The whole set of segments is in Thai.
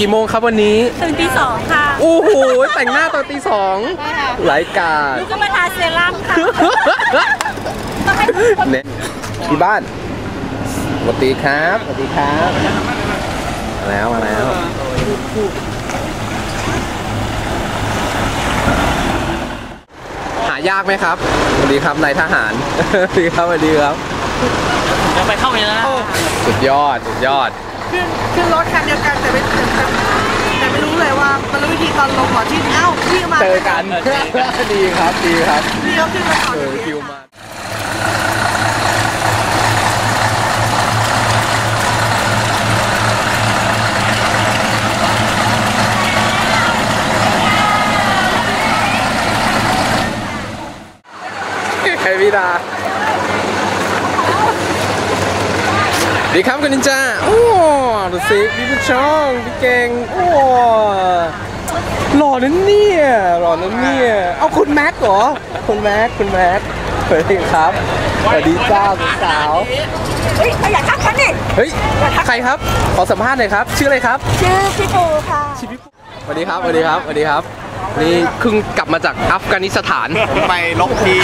กี่โมงครับวันนี้ตื่นตีสองค่ะโอ้โหแต่งหน้าตอนตีสองหลายกาดลูกก็มาทาเซรั่มค่ะเนี่ยที่บ้านสวัสดีครับสวัสดีครับมาแล้วมาแล้วหายากไหมครับสวัสดีครับนายทหารสวัสดีครับสวัสดีครับเดี๋ยวไปเข้าไปแล้วนะสุดยอดสุดยอด ขึ้นขึ้นรถคันเดียวกันแต่ไม่แต่แต่แต่ไม่รู้เลยว่ามันรู้วิธีตอนลงก่อนที่เอ้าพี่มาเจอกัน ดีครับดีครับพี่เขาขึ้นมาก่อนเออคิวมาใครพี่ดา ดีครับคุณนินจาโอ้ดูสิพี่ผู้ชองพี่เก่งโอ้หล่อนั่นเนี่ยหล่อนั่นเนี่ยเอาคุณแม็กเหรอคุณแม็กคุณแม็กสวัสดีครับสวัสดีจ้าสาวเฮ้ยอย่าทักฉันนี่เฮ้ยใครครับขอสัมภาษณ์หน่อยครับ ชื่ออะไรครับ ชื่อพี่ปูค่ะชื่อพี่ปุ๊สวัสดีครับสวัสดีครับสวัสดีครับ นี่เพิ่งกลับมาจากอัฟกานิสถาน ไปลบที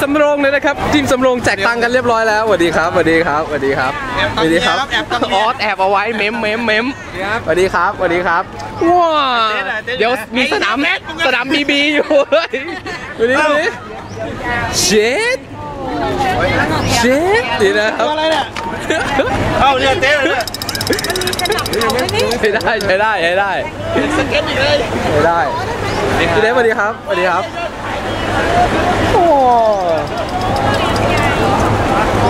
สำโรงเลยนะครับทีมสำโรงแจกตังค์กันเรียบร้อยแล้วสวัสดีครับสวัสดีครับสวัสดีครับสวัสดีครับแอบตังค์ออสแอบเอาไว้เมมเมมเมมสวัสดีครับสวัสดีครับว้าเดี๋ยวมีสนามสนามบีบีอยู่เฮ้ยดูดิดูดิเชดเชดดีนะครับอะไรเนี่ยเอ้าเนี่ยเต้เลย ใช้ได้ใช้ได้ใช้ได้สเก็ตอีกเลยใช้ได้พี่เล็กสวัสดีครับสวัสดีครับโอ้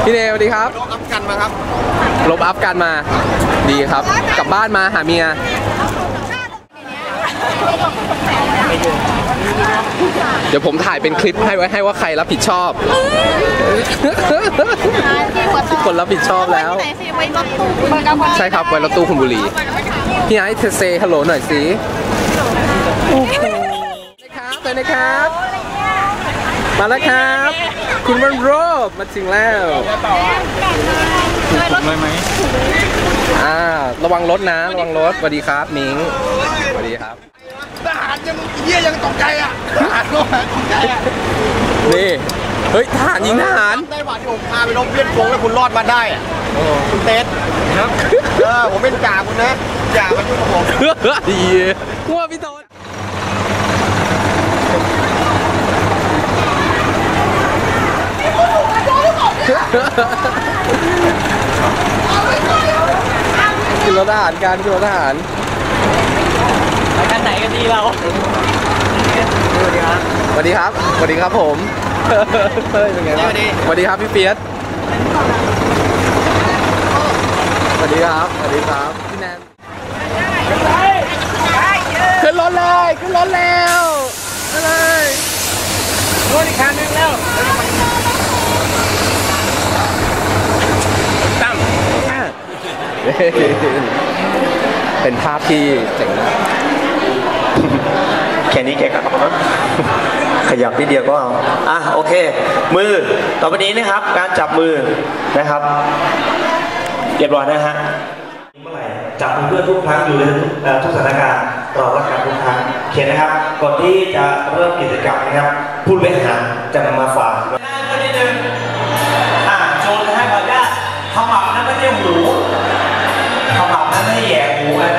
พี่เนสวัสดีครับลบอัพกันมาครับลบอัพกันมา ดีครับ กลับบ้านมาหาเมีย เดี๋ยวผมถ่ายเป็นคลิปให้ไว้ให้ว่าใครรับผิดชอบทุกคนรับผิดชอบแล้ว ใช่ครับไว้รถตู้คุณบุรี พี่ไอซ์เทเซฮัลโหลหน่อยสิโอ้โหนะครับไปนะครับ มาแล้วครับ คุณวันโรบมาถึงแล้วเลยไหมอ่าระวังรถนะระวังรถสวัสดีครับมิงสวัสดีครับทหารยังเยี่ยยังตกใจอะทหารก็ตกใจอะนี่เฮ้ยทหารยิงทหารได้หวานที่ผมพาไปลบเวียดกงแล้วคุณรอดมาได้อะคุณเต้ครับเออผมเป็นจ่าคุณนะจ่ามายุ่งกับผมดีว่าพี่โตน ขึ้นรถทหารกันขึ้นรถทหารไปกันไหนกันดีเราสวัสดีครับสวัสดีครับสวัสดีครับผมเฮ้ยเป็นไงบ้างสวัสดีครับพี่เปียสสวัสดีครับสวัสดีครับพี่แนนขึ้นรถเลยขึ้นรถแล้วขึ้นเลยรถอีกคันนึงแล้ว ตั้ม เป็นภาพที่เจ๋งมากแค่นี้แกกลับมามั้งขยับนิดเดียวก็เอาอะโอเค มือ ต่อไปนี้นะครับ การจับมือนะครับ เรียบร้อยนะฮะเมื่อไหร่จับมือเพื่อนทุกครั้งอยู่ในทุกเอ่อทุกสถานการณ์เรารักกันทุกครั้งโอเคนะครับ ก่อนที่จะเริ่มกิจกรรมนะครับ ผู้บริหารจะนำมาฝากคนที่หนึ่งอะโชว์นะฮะก่อนว่าขมับนั้นไม่ใช่หู หับนั้นไม่แย่หูนะ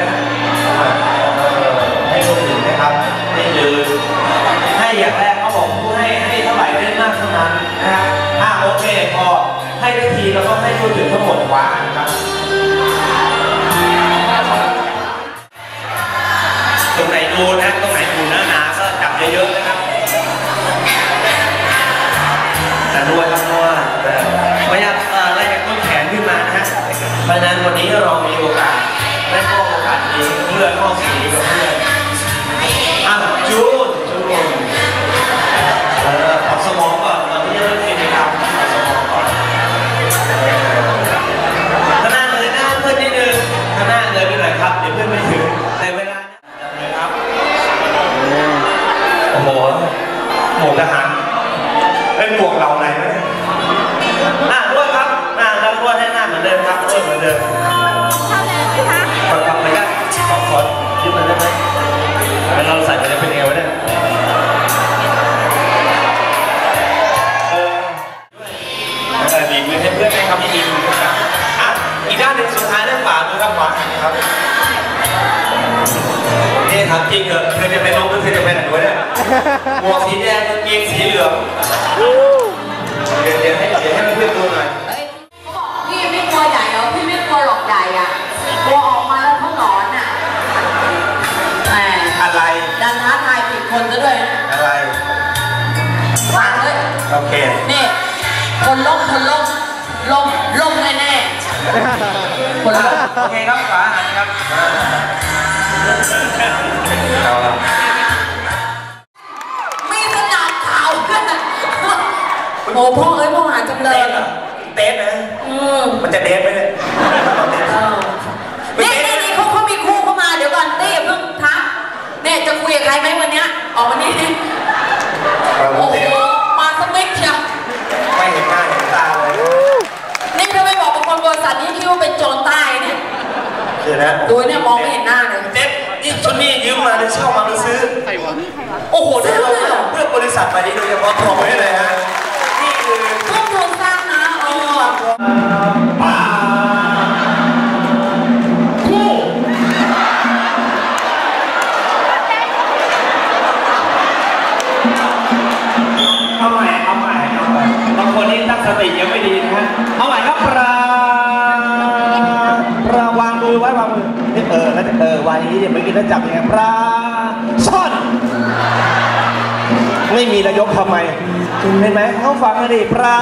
ให้คนอื่นนะครับนี่คือให้อย่างแรกเขาบอกผู้ให้ให้เท่าไหร่ได้มากเท่านั้นนะครับอ่าโอเคพอให้ได้ทีแล้วก็ให้คนอื่นทั้งหมดวางนะครับ หมวกทหารเป็นหมวกเราไหนไหมอะด้วยครับหน้าครับนวยให้หน้าเหมือนเดิมครับด้วยเหมือนเดิมขอขอไปกันขอขอยืมมาได้ไหมเราใส่ไปจะเป็นไงวะเนี่ยดีมือให้เพื่อนให้คำยินดีนะครับอะอีกด้านหนึ่งสุดท้ายด้านขวามือครับขวาครับนี่ครัจริงเหรอเธอจะไปลงหรือเธอจะไปไหนวยเนี่ย หมวกสีแดงกางเกงสีเหลืองเดี๋ยวเดี๋ยวให้เดี๋ยวให้เพื่อนๆดูหน่อยพี่ไม่กลัวใหญ่เหรอพี่ไม่กลัวหรอกใหญ่อะกลัวออกมาแล้วเขาหนอนอะแหมอะไรดันท้าทายผิดคนซะด้วยนะอะไรฟังเลยโอเคนี่คนล้มคนล้มล้มล้มแน่ๆคนล้มโอเคครับขวาหันครับเอาละ อ้พ่อเอ้ยพ่อหาจำเลเต้ยนเหรอเต้นนะอืมมันจะเดทไหมเนี่ยนี่นี่นี่เขาเขามีคู่เข้ามาเดี๋ยวก่อนเต้เพิ่งทักเนี่ยจะคุยกับใครไหมวันเนี้ยออกมานี่โอ้โหมาสมิกเชียวไม่เห็นหน้าเห็นตาเลยนี่ถ้าไม่บอกกับคนบริษัทนี้คิดว่าเป็นโจรใต้เนี่ยเดี๋ยวนะดูเนี่ยมองไม่เห็นหน้าเลยเจ๊นี่ชุดนี้ยืมมาหรือเช่ามาหรือซื้อโอ้โหได้เราเพื่อบริษัทมานี้โดยเฉพาะทองไว้เลยฮะ สติยังไม่ดีนะฮะเอาใหม่ครับปลาประวางมือไว้วางมือนี่เออแล้วเออวางอย่างนี้เดี๋ยวเมื่อกี้ถ้าจับยังไงปลาซ่อนไม่มีนายกทำไมเห็นไหมเขาฟังกันดิปลา